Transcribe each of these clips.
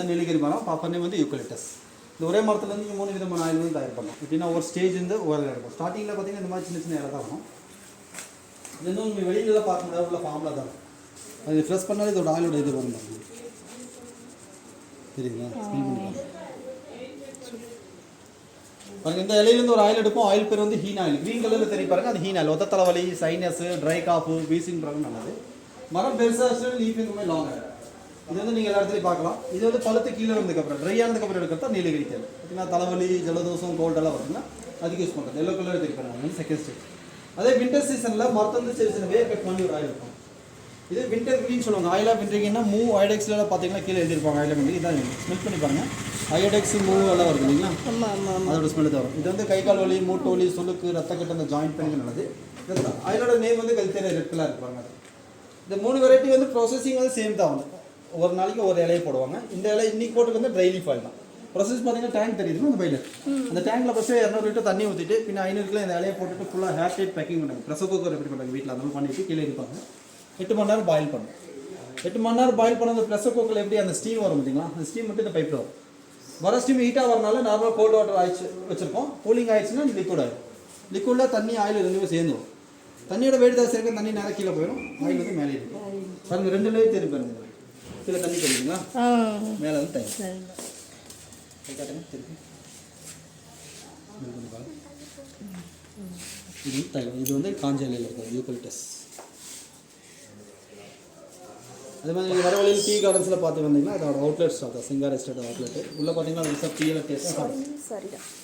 அதான் நீலகிரி மரம் பாப்பர் நேம் வந்து யூக்கலிட்டஸ் இந்த ஒரே மரத்துலேருந்து நீங்கள் மூணு விதமான ஆயில் வந்து தயார் பண்ணலாம் எப்படின்னா ஒரு ஸ்டேஜ் இருந்து ஒரு இருக்கும் ஸ்டார்டிங்கில் பார்த்தீங்கன்னா இந்த மாதிரி சின்ன சின்ன இலை தான் வரும். இது வந்து நீங்கள் வெளியிலலாம் பார்க்க முடியாது உள்ள ஃபார்மில் தான். அது. ஃப்ரெஷ் பண்ணாலே இதோட ஆயிலோட இது வரும். தெரியுங்களா ஸ்மெல் பண்ணி பாருங்க. இந்த இலையிலேருந்து ஒரு ஆயில் எடுப்போம். ஆயில் பேர் வந்து ஹீன் ஆயில் க்ரீன் கலரில் தெரிய பாருங்க அது ஹீன் ஆயில் ஒத்த தலைவலி sinus dry cough wheezing problem நல்லது. மரம் பெருசாக லீஃப் இந்த மாதிரி லாங் இது வந்து நீங்கள் எல்லா இடத்துலையும் பார்க்கலாம். இது வந்து பழுத்து கீழே வந்ததுக்கப்புறம் ட்ரை ஆனதுக்கப்புறம் எடுக்கிறதா நீலகிரி தேவை பார்த்தீங்கன்னா தலைவலி ஜலதோஷம் கோல்டெல்லாம் வருதுன்னா அதுக்கு யூஸ் பண்ணுறது எல்லோ கலர் தெரிய பாருங்க செகண்ட் ஸ்டேஜ் அதே வின்டர் சீசனில் மரத்தை வந்து சின்ன சின்ன வேர் கட் பண்ணி ஒரு ஆயில் இருக்கும் இது வின்டர் க்ரீன் சொல்லுவாங்க. ஆயிலாக வின்ட்ரிங்கன்னா மூ ஐடெக்ஸில் பார்த்தீங்கன்னா கீழே எழுதியிருப்பாங்க. ஆயிலாக வின்ட்ரி இதான் ஸ்மெல் பண்ணி பாருங்க. ஐடெக்ஸ் மூ எல்லாம் வருது இல்லைங்களா? ஆமாம் ஆமாம் ஆமாம் அதோட ஸ்மெல் தான் வரும். இது வந்து கை கால் வலி மூட்டு வலி சுளுக்கு ரத்த கட்டு அந்த ஜாயிண்ட் பெயினுக்கு நல்லது. அதோட நேம் வந்து கல்தேரி ரெட் கலர் இருப்பாங்க அது இந்த மூணு வெரைட்டி வந்து ப்ராசஸிங் வந்து சேம் தான் வந்து. ஒரு நாளைக்கு ஒரு இலையை போடுவாங்க. இந்த இலை இன்னைக்கு போட்டுக்கு வந்து ட்ரை லீஃப் ஆயில் தான். ப்ராசஸ் பார்த்தீங்கன்னா டேங்க் தெரியுது அந்த பையில அந்த டேங்க்ல ஃபஸ்ட்டு இரநூறு லிட்டர் தண்ணி ஊற்றிட்டு பின்ன ஐநூறு கிலோ இந்த இலையை போட்டுட்டு ஃபுல்லாக ஹேர் டைட் பேக்கிங் பண்ணுங்க. ப்ரெஷர் குக்கர் எப்படி பண்ணுறாங்க வீட்டில் அந்த மாதிரி பண்ணிட்டு கீழே இருப்பாங்க எட்டு மணி நேரம் பாயில் பண்ணும். எட்டு மணி நேரம் பாயில் பண்ண அந்த ப்ரெஷர் குக்கரில் எப்படி அந்த ஸ்டீம் வரும் பார்த்தீங்களா? அந்த ஸ்டீம் மட்டும் இந்த பைப்பில் வரும். வர ஸ்டீம் ஹீட்டாக வரனால நார்மலாக கோல்டு வாட்டர் ஆயிடுச்சு வச்சிருக்கோம். கூலிங் ஆயிடுச்சுன்னா லிக்விட் ஆயிடும். லிக்விடில் தண்ணி ஆயில் ரெண்டுமே சேர்ந்துடும் தண்ணியோட வேடி தான் சேர்க்க தண்ணி நேரம் கீழே போயிடும். ஆயில் வந்து மேலே இருக்கும் பாருங்க ரெண்டு லேயே தெரியும் பாருங்க. கீழே தண்ணி தெரியுங்களா மேலே வந்து தண்ணி காட்டுங்க திருப்பி. இது வந்து தைலம் இது வந்து காஞ்ச இலையில் இருக்கிறது யூக்கலிட்டஸ் அதே மாதிரி நீங்கள் வர வழியில் டீ கார்டன்ஸில் பார்த்து வந்தீங்கன்னா அதோட outlet stock Singar estate outlet உள்ளே பார்த்தீங்கன்னா சார் டீயில் டேஸ்ட்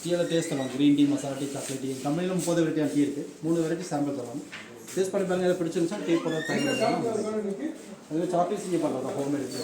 டீயில் டேஸ்ட் தருவாங்க green tea masala tea chocolate tea கம்பெனியில் முப்பது வெரைட்டியான டீ இருக்குது மூணு வெரைட்டி சாம்பிள் தருவாங்க. டேஸ்ட் பண்ணி பாருங்கள் எதாவது பிடிச்சிருந்துச்சா டீ போட டைம் அதுவே சாக்லேட் செஞ்சு பண்ணுறோம் ஹோம்மேட்